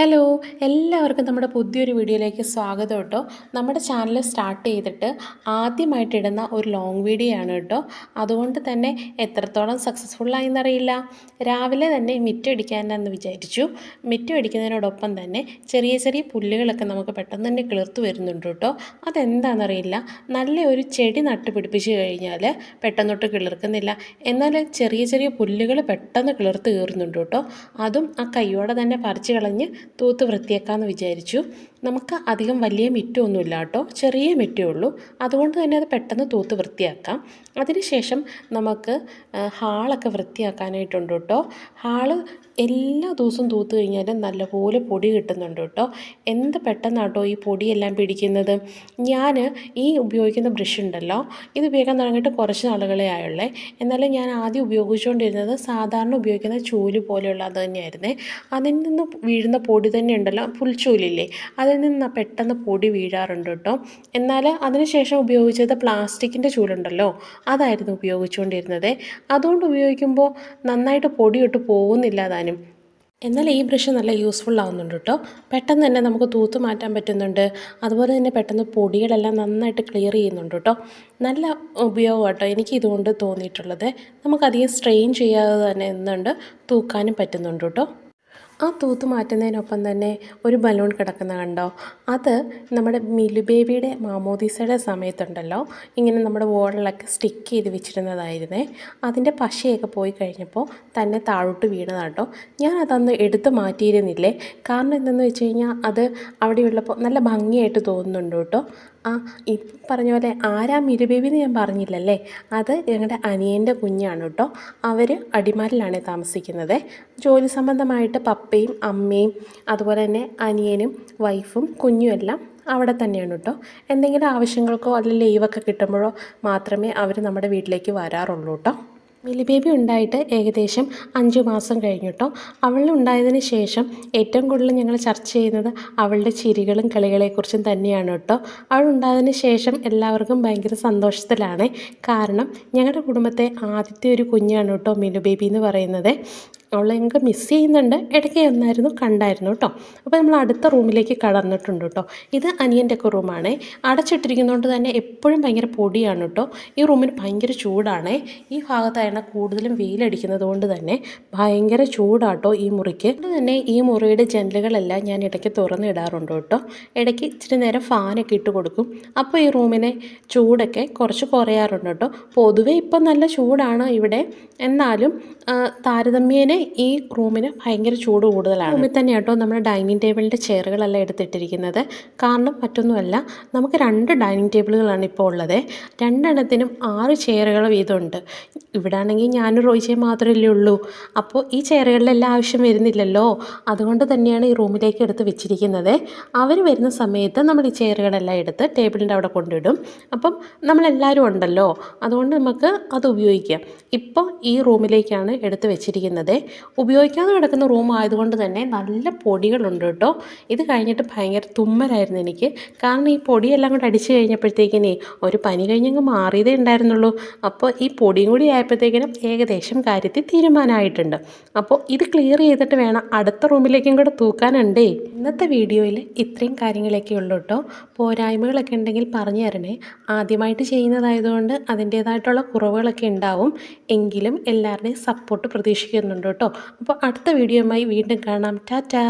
Hello എല്ലാവർക്കും നമ്മുടെ പുതിയൊരു വീഡിയോയിലേക്ക് സ്വാഗതം കേട്ടോ. നമ്മുടെ ചാനൽ സ്റ്റാർട്ട് ചെയ്തിട്ട് ആദ്യമായിട്ട് ഇടുന്ന ഒരു ലോങ് വീഡിയോ ആണ് കേട്ടോ. അതുകൊണ്ട് തന്നെ എത്രത്തോളം സക്സസ്ഫുൾ ആയെന്നറിയില്ല. രാവിലെ തന്നെ മിറ്റടിക്കാനെന്ന് വിചാരിച്ചു. മിറ്റടിക്കുന്നതിനോടൊപ്പം തന്നെ ചെറിയ ചെറിയ പുല്ലുകളൊക്കെ നമുക്ക് പെട്ടെന്ന് തന്നെ കിളിർത്ത് വരുന്നുണ്ട് കേട്ടോ. അതെന്താണെന്നറിയില്ല. നല്ല ഒരു ചെടി നട്ട് പിടിപ്പിച്ച് കഴിഞ്ഞാൽ പെട്ടെന്നൊട്ട് കിളിർക്കുന്നില്ല. എന്നാൽ ചെറിയ ചെറിയ പുല്ലുകൾ പെട്ടെന്ന് കിളിർത്ത് കയറുന്നുണ്ട് കേട്ടോ. അതും ആ കൈയോടെ തന്നെ പറിച്ച് കളഞ്ഞ് തൂത്ത് വൃത്തിയാക്കാമെന്ന് വിചാരിച്ചു. നമുക്ക് അധികം വലിയ മിറ്റൊന്നുമില്ല കേട്ടോ. ചെറിയ മിറ്റേ ഉള്ളൂ. അതുകൊണ്ട് തന്നെ അത് പെട്ടെന്ന് തൂത്ത് വൃത്തിയാക്കാം. അതിനുശേഷം നമുക്ക് ഹാളൊക്കെ വൃത്തിയാക്കാനായിട്ടുണ്ട് കേട്ടോ. ഹാൾ എല്ലാ ദിവസവും തൂത്ത് കഴിഞ്ഞാലും നല്ലപോലെ പൊടി കിട്ടുന്നുണ്ട് കേട്ടോ. എന്ത് പെട്ടെന്നാട്ടോ ഈ പൊടിയെല്ലാം പിടിക്കുന്നത്? ഞാൻ ഈ ഉപയോഗിക്കുന്ന ബ്രഷ് ഉണ്ടല്ലോ. ഇത് ഉപയോഗിക്കാൻ തുടങ്ങിയിട്ട് കുറച്ച് നാളുകളെ ആയുള്ളേ. എന്നാലും ഞാൻ ആദ്യം ഉപയോഗിച്ചുകൊണ്ടിരുന്നത് സാധാരണ ഉപയോഗിക്കുന്ന ചൂൽ പോലെയുള്ള അത് തന്നെയായിരുന്നേ. അതിൽ നിന്ന് വീഴുന്ന പൊടി തന്നെ ഉണ്ടല്ലോ. പുൽച്ചൂലില്ലേ. അതിൽ നിന്ന് പെട്ടെന്ന് പൊടി വീഴാറുണ്ട് കേട്ടോ. എന്നാൽ അതിനുശേഷം ഉപയോഗിച്ചത് പ്ലാസ്റ്റിക്കിന്റെ ചൂലുണ്ടല്ലോ അതായിരുന്നു ഉപയോഗിച്ചുകൊണ്ടിരുന്നത്. അതുകൊണ്ട് ഉപയോഗിക്കുമ്പോൾ നന്നായിട്ട് പൊടിയിട്ട് പോകുന്നില്ല താനും. എന്നാൽ ഈ ബ്രഷ് നല്ല യൂസ്ഫുൾ ആവുന്നുണ്ട് കേട്ടോ. പെട്ടെന്ന് തന്നെ നമുക്ക് തൂത്ത് മാറ്റാൻ പറ്റുന്നുണ്ട്. അതുപോലെ തന്നെ പെട്ടെന്ന് പൊടികളെല്ലാം നന്നായിട്ട് ക്ലിയർ ചെയ്യുന്നുണ്ട് കേട്ടോ. നല്ല ഉപയോഗം കേട്ടോ എനിക്ക് ഇതുകൊണ്ട് തോന്നിയിട്ടുള്ളത്. നമുക്കധികം സ്ട്രെയിൻ ചെയ്യാതെ തന്നെ എന്നുണ്ട് തൂക്കാനും പറ്റുന്നുണ്ട് കേട്ടോ. ആ തൂത്ത് മാറ്റുന്നതിനൊപ്പം തന്നെ ഒരു ബലൂൺ കിടക്കുന്ന കണ്ടോ? അത് നമ്മുടെ മിലു ബേബിയുടെ മാമോദീസയുടെ സമയത്തുണ്ടല്ലോ. ഇങ്ങനെ നമ്മുടെ വോളിലൊക്കെ സ്റ്റിക്ക് ചെയ്ത് വെച്ചിരുന്നതായിരുന്നേ. അതിന്റെ പശയൊക്കെ പോയി കഴിഞ്ഞപ്പോൾ തന്നെ താഴോട്ട് വീണതാട്ടോ ഞാൻ അതന്ന് എടുത്ത് മാറ്റിയിരുന്നില്ലേ? കാരണം എന്തെന്ന് വെച്ച് കഴിഞ്ഞാൽ അത് അവിടെയുള്ളപ്പോൾ നല്ല ഭംഗിയായിട്ട് തോന്നുന്നുണ്ട് കേട്ടോ. ആ ഇപ്പം പറഞ്ഞ പോലെ ആരാ മിരു ബേബി എന്ന് ഞാൻ പറഞ്ഞില്ലല്ലേ? അത് ഞങ്ങളുടെ അനിയന്റെ കുഞ്ഞാണ് കേട്ടോ അവർ അടിമാലിലാണ് താമസിക്കുന്നത്. ജോലി സംബന്ധമായിട്ട് പപ്പയും അമ്മയും അതുപോലെ തന്നെ അനിയനും വൈഫും കുഞ്ഞും എല്ലാം അവിടെ തന്നെയാണ് കേട്ടോ എന്തെങ്കിലും ആവശ്യങ്ങൾക്കോ അല്ലെങ്കിൽ ലീവൊക്കെ കിട്ടുമ്പോഴോ മാത്രമേ അവർ നമ്മുടെ വീട്ടിലേക്ക് വരാറുള്ളൂ കേട്ടോ മിലി ബേബി ഉണ്ടായിട്ട് ഏകദേശം അഞ്ച് മാസം കഴിഞ്ഞു അവൾ ഉണ്ടായതിന് ശേഷം ഏറ്റവും കൂടുതൽ ഞങ്ങൾ ചർച്ച ചെയ്യുന്നത് അവളുടെ ചിരികളും കളികളെക്കുറിച്ചും തന്നെയാണ് കേട്ടോ. അവൾ ഉണ്ടായതിന് ശേഷം എല്ലാവർക്കും ഭയങ്കര സന്തോഷത്തിലാണ്. കാരണം ഞങ്ങളുടെ കുടുംബത്തെ ആദ്യത്തെ ഒരു കുഞ്ഞാണ് കേട്ടോ മിലു ബേബി എന്ന് പറയുന്നത്. അവളെ ഞങ്ങൾക്ക് മിസ് ചെയ്യുന്നുണ്ട്. ഇടയ്ക്ക് ഒന്നായിരുന്നു കണ്ടായിരുന്നു കേട്ടോ അപ്പോൾ നമ്മൾ അടുത്ത റൂമിലേക്ക് കടന്നിട്ടുണ്ട് കേട്ടോ ഇത് അനിയന്റെ ഒക്കെ റൂമാണ് അടച്ചിട്ടിരിക്കുന്നതുകൊണ്ട് തന്നെ എപ്പോഴും ഭയങ്കര പൊടിയാണ് കേട്ടോ ഈ റൂമിന് ഭയങ്കര ചൂടാണ്. ഈ ഭാഗത്തായാണ് കൂടുതലും വെയിലടിക്കുന്നത് കൊണ്ട് തന്നെ ഭയങ്കര ചൂടാട്ടോ ഈ മുറിക്ക്. അതുകൊണ്ട് തന്നെ ഈ മുറിയുടെ ജനലുകളെല്ലാം ഞാൻ ഇടയ്ക്ക് തുറന്നിടാറുണ്ട് കേട്ടോ ഇടയ്ക്ക് ഇച്ചിരി നേരം ഫാനൊക്കെ ഇട്ട് കൊടുക്കും. അപ്പോൾ ഈ റൂമിനെ ചൂടൊക്കെ കുറച്ച് കുറയാറുണ്ട് കേട്ടോ പൊതുവേ ഇപ്പം നല്ല ചൂടാണ് ഇവിടെ. എന്നാലും താരതമ്യേന ഈ റൂമിന് ഭയങ്കര ചൂട് കൂടുതലാണ്. റൂമിൽ തന്നെ കേട്ടോ നമ്മുടെ ഡൈനിങ് ടേബിളിന്റെ ചെയറുകളെല്ലാം എടുത്തിട്ടിരിക്കുന്നത്. കാരണം മറ്റൊന്നുമല്ല നമുക്ക് രണ്ട് ഡൈനിങ് ടേബിളുകളാണ് ഇപ്പോൾ ഉള്ളത്. രണ്ടെണ്ണത്തിനും ആറ് ചെയറുകൾ വീതമുണ്ട്. ഇവിടെ ആണെങ്കിൽ ഞാനും റോയിച്ചേ മാത്രമല്ലേ ഉള്ളൂ. അപ്പോൾ ഈ ചെയറുകളിലെല്ലാം ആവശ്യം വരുന്നില്ലല്ലോ. അതുകൊണ്ട് തന്നെയാണ് ഈ റൂമിലേക്ക് എടുത്ത് വെച്ചിരിക്കുന്നത്. അവർ വരുന്ന സമയത്ത് നമ്മൾ ഈ ചെയറുകളെല്ലാം എടുത്ത് ടേബിളിന്റെ അവിടെ കൊണ്ടിടും. അപ്പം നമ്മളെല്ലാവരും ഉണ്ടല്ലോ. അതുകൊണ്ട് നമുക്ക് അത് ഉപയോഗിക്കാം. ഇപ്പോൾ ഈ റൂമിലേക്കാണ് എടുത്ത് വെച്ചിരിക്കുന്നത്. ഉപയോഗിക്കാതെ കിടക്കുന്ന റൂം ആയതുകൊണ്ട് തന്നെ നല്ല പൊടികളുണ്ട് കേട്ടോ. ഇത് കഴിഞ്ഞിട്ട് ഭയങ്കര തുമ്മലായിരുന്നു എനിക്ക്. കാരണം ഈ പൊടിയെല്ലാം കൂടെ അടിച്ചു കഴിഞ്ഞപ്പോഴത്തേക്കിനേ ഒരു പനി കഴിഞ്ഞങ്ങ് മാറിയതേ ഉണ്ടായിരുന്നുള്ളൂ. അപ്പോൾ ഈ പൊടിയും കൂടി ആയപ്പോഴത്തേക്കിനും ഏകദേശം കാര്യത്തിൽ തീരുമാനമായിട്ടുണ്ട്. അപ്പോൾ ഇത് ക്ലിയർ ചെയ്തിട്ട് വേണം അടുത്ത റൂമിലേക്കും കൂടെ തൂക്കാനുണ്ടേ. ഇന്നത്തെ വീഡിയോയിൽ ഇത്രയും കാര്യങ്ങളൊക്കെ ഉള്ളൂ കേട്ടോ. പോരായ്മകളൊക്കെ ഉണ്ടെങ്കിൽ പറഞ്ഞു തരണേ. ആദ്യമായിട്ട് ചെയ്യുന്നതായതുകൊണ്ട് അതിന്റേതായിട്ടുള്ള കുറവുകളൊക്കെ ഉണ്ടാവും. എങ്കിലും എല്ലാവരുടെയും സപ്പോർട്ട് പ്രതീക്ഷിക്കുന്നുണ്ട് കേട്ടോ. അപ്പോൾ അടുത്ത വീഡിയോയുമായി വീണ്ടും കാണാം. ടാറ്റാ.